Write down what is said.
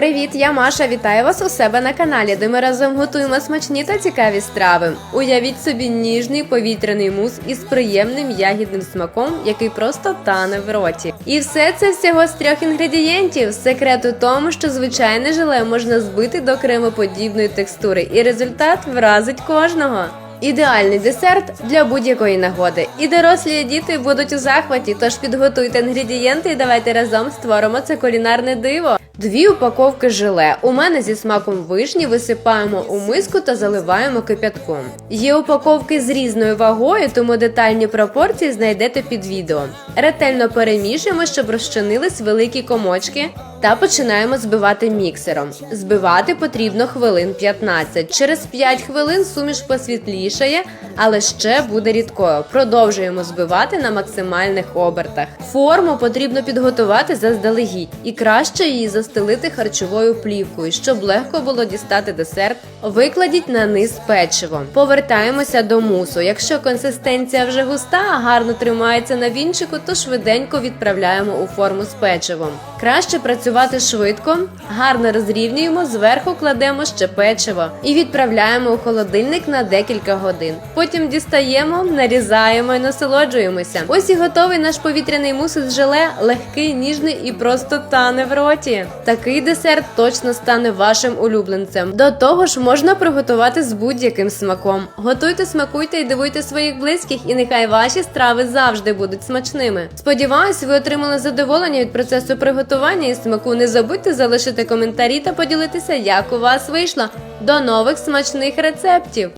Привіт, я Маша. Вітаю вас у себе на каналі, де ми разом готуємо смачні та цікаві страви. Уявіть собі ніжний повітряний мус із приємним ягідним смаком, який просто тане в роті. І все це всього з трьох інгредієнтів. Секрет у тому, що звичайне желе можна збити до кремоподібної текстури, і результат вразить кожного. Ідеальний десерт для будь-якої нагоди. І дорослі і діти будуть у захваті, тож підготуйте інгредієнти і давайте разом створимо це кулінарне диво. Дві упаковки желе. У мене зі смаком вишні висипаємо у миску та заливаємо кипятком. Є упаковки з різною вагою, тому детальні пропорції знайдете під відео. Ретельно перемішуємо, щоб розчинились великі комочки. Та починаємо збивати міксером. Збивати потрібно хвилин 15. Через 5 хвилин суміш посвітлішає, але ще буде рідкою. Продовжуємо збивати на максимальних обертах. Форму потрібно підготувати заздалегідь і краще її застелити харчовою плівкою, щоб легко було дістати десерт. Викладіть на низ печиво. Повертаємося до мусу. Якщо консистенція вже густа, а гарно тримається на вінчику, то швиденько відправляємо у форму з печивом. Краще працювати швидко, гарно розрівнюємо, зверху кладемо ще печиво і відправляємо у холодильник на декілька годин. Потім дістаємо, нарізаємо і насолоджуємося. Ось і готовий наш повітряний мус із желе, легкий, ніжний і просто тане в роті. Такий десерт точно стане вашим улюбленцем. До того ж, можна приготувати з будь-яким смаком. Готуйте, смакуйте і дивуйте своїх близьких, і нехай ваші страви завжди будуть смачними. Сподіваюсь, ви отримали задоволення від процесу приготування і смаку. Не забудьте залишити коментарі та поділитися, як у вас вийшло. До нових смачних рецептів!